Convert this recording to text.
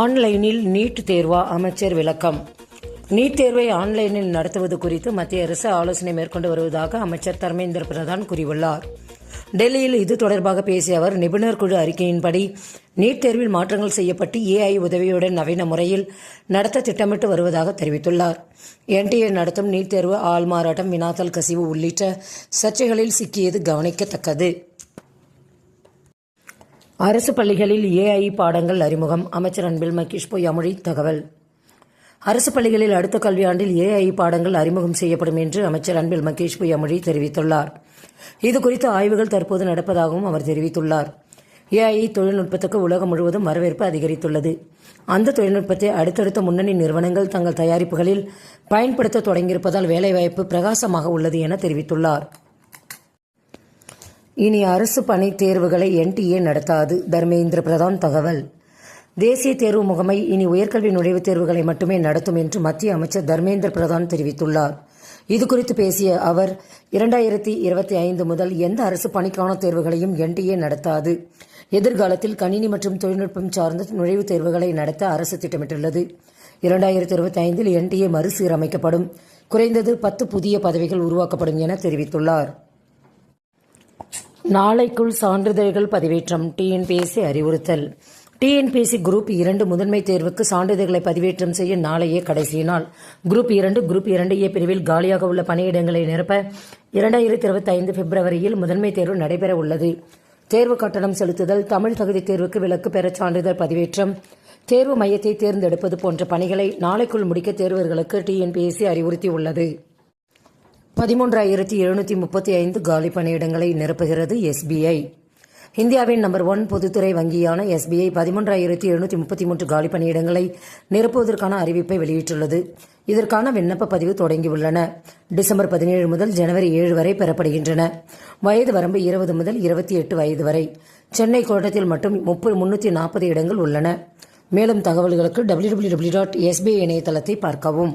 ஆன்லைனில் நீட் தேர்வா அமைச்சர் விளக்கம். நீட் தேர்வை ஆன்லைனில் நடத்துவது குறித்து மத்திய அரசு ஆலோசனை மேற்கொண்டு வருவதாக அமைச்சர் தர்மேந்திர பிரதான் கூறியுள்ளார். டெல்லியில் இது தொடர்பாக பேசிய அவர் நிபுணர் குழு அறிக்கையின்படி நீட் தேர்வில் மாற்றங்கள் செய்யப்பட்டு ஏஐ உதவியுடன் நவீன முறையில் நடத்த திட்டமிட்டு வருவதாக தெரிவித்துள்ளார். என்டிஏ நடத்தும் நீட் தேர்வு ஆள்மாறாட்டம் வினாத்தல் கசிவு உள்ளிட்ட சர்ச்சைகளில் சிக்கியது கவனிக்கத்தக்கது. அரசு பள்ளிகளில் ஏஐ பாடங்கள் அறிமுகம். அமைச்சர் அன்பில் மகேஷ் பொய்யாமொழி தகவல். அரசு பள்ளிகளில் அடுத்த கல்வியாண்டில் ஏஐ பாடங்கள் அறிமுகம் செய்யப்படும் என்று அமைச்சர் அன்பில் மகேஷ் பொய்யாமொழி தெரிவித்துள்ளார். இதுகுறித்த ஆய்வுகள் தற்போது நடப்பதாகவும் அவர் தெரிவித்துள்ளார். ஏஐ தொழில்நுட்பத்துக்கு உலகம் முழுவதும் வரவேற்பு அதிகரித்துள்ளது. அந்த தொழில்நுட்பத்தை அடுத்தடுத்த முன்னணி நிறுவனங்கள் தங்கள் தயாரிப்புகளில் பயன்படுத்த தொடங்கியிருப்பதால் வேலைவாய்ப்பு பிரகாசமாக உள்ளது என தெரிவித்துள்ளார். இனி அரசு பணி தேர்வுகளை என்டிஏ நடத்தாது தர்மேந்திர பிரதான் தகவல். தேசிய தேர்வு முகமை இனி உயர்கல்வி நுழைவுத் தேர்வுகளை மட்டுமே நடத்தும் என்று மத்திய அமைச்சர் தர்மேந்திர பிரதான் தெரிவித்துள்ளார். இதுகுறித்து பேசிய அவர் இரண்டாயிரத்தி இருபத்தி ஐந்து முதல் எந்த அரசு பணிக்கான தேர்வுகளையும் என்டிஏ நடத்தாது. எதிர்காலத்தில் கணினி மற்றும் தொழில்நுட்பம் சார்ந்த நுழைவுத் தேர்வுகளை நடத்த அரசு திட்டமிட்டுள்ளது. இரண்டாயிரத்தி இருபத்தி ஐந்தில் என்டிஏ மறுசீரமைக்கப்படும். குறைந்தது பத்து புதிய பதவிகள் உருவாக்கப்படும் என தெரிவித்துள்ளார். நாளைக்குள் சான்றிதழ்கள் பதிவேற்றம். டிஎன்பிஎஸ்சி அறிவுறுத்தல். டிஎன்பிஎஸ்சி குரூப் இரண்டு முதன்மை தேர்வுக்கு சான்றிதழ்களை பதிவேற்றம் செய்ய நாளையே கடைசி நாள். குரூப் இரண்டு குரூப் இரண்டு ஏ பிரிவில் காலியாக உள்ள பணியிடங்களை நிரப்ப இரண்டாயிரத்தி இருபத்தி ஐந்து பிப்ரவரியில் முதன்மை தேர்வு நடைபெற உள்ளது. தேர்வு கட்டணம் செலுத்துதல் தமிழ் தகுதி தேர்வுக்கு விலக்கு பெற சான்றிதழ் பதிவேற்றம். தேர்வு மையத்தை தேர்ந்தெடுப்பது போன்ற பணிகளை நாளைக்குள் முடிக்க தேர்வர்களுக்கு டிஎன்பிஎஸ்சி அறிவுறுத்தியுள்ளது. பதிமூன்றாயிரத்தி எழுநூற்றி முப்பத்தி ஐந்து காலி பணியிடங்களை நிரப்புகிறது எஸ்பிஐ இந்தியாவின் நம்பர் ஒன் பொதுத்துறை வங்கியான எஸ்பிஐ பதிமூன்றாயிரத்தி எழுநூற்றி முப்பத்தி மூன்று காலி பணியிடங்களை நிரப்புவதற்கான அறிவிப்பை வெளியிட்டுள்ளது. இதற்கான விண்ணப்ப பதிவு தொடங்கியுள்ளன. டிசம்பர் பதினேழு முதல் ஜனவரி ஏழு வரை பெறப்படுகின்றன. வயது வரம்பு இருபது முதல் இருபத்தி எட்டு வயது வரை. சென்னை கோட்டத்தில் மட்டும் முப்பது முன்னூற்றி நாற்பது இடங்கள் உள்ளன. மேலும் தகவல்களுக்கு W W W dot SBI இணையதளத்தை பார்க்கவும்.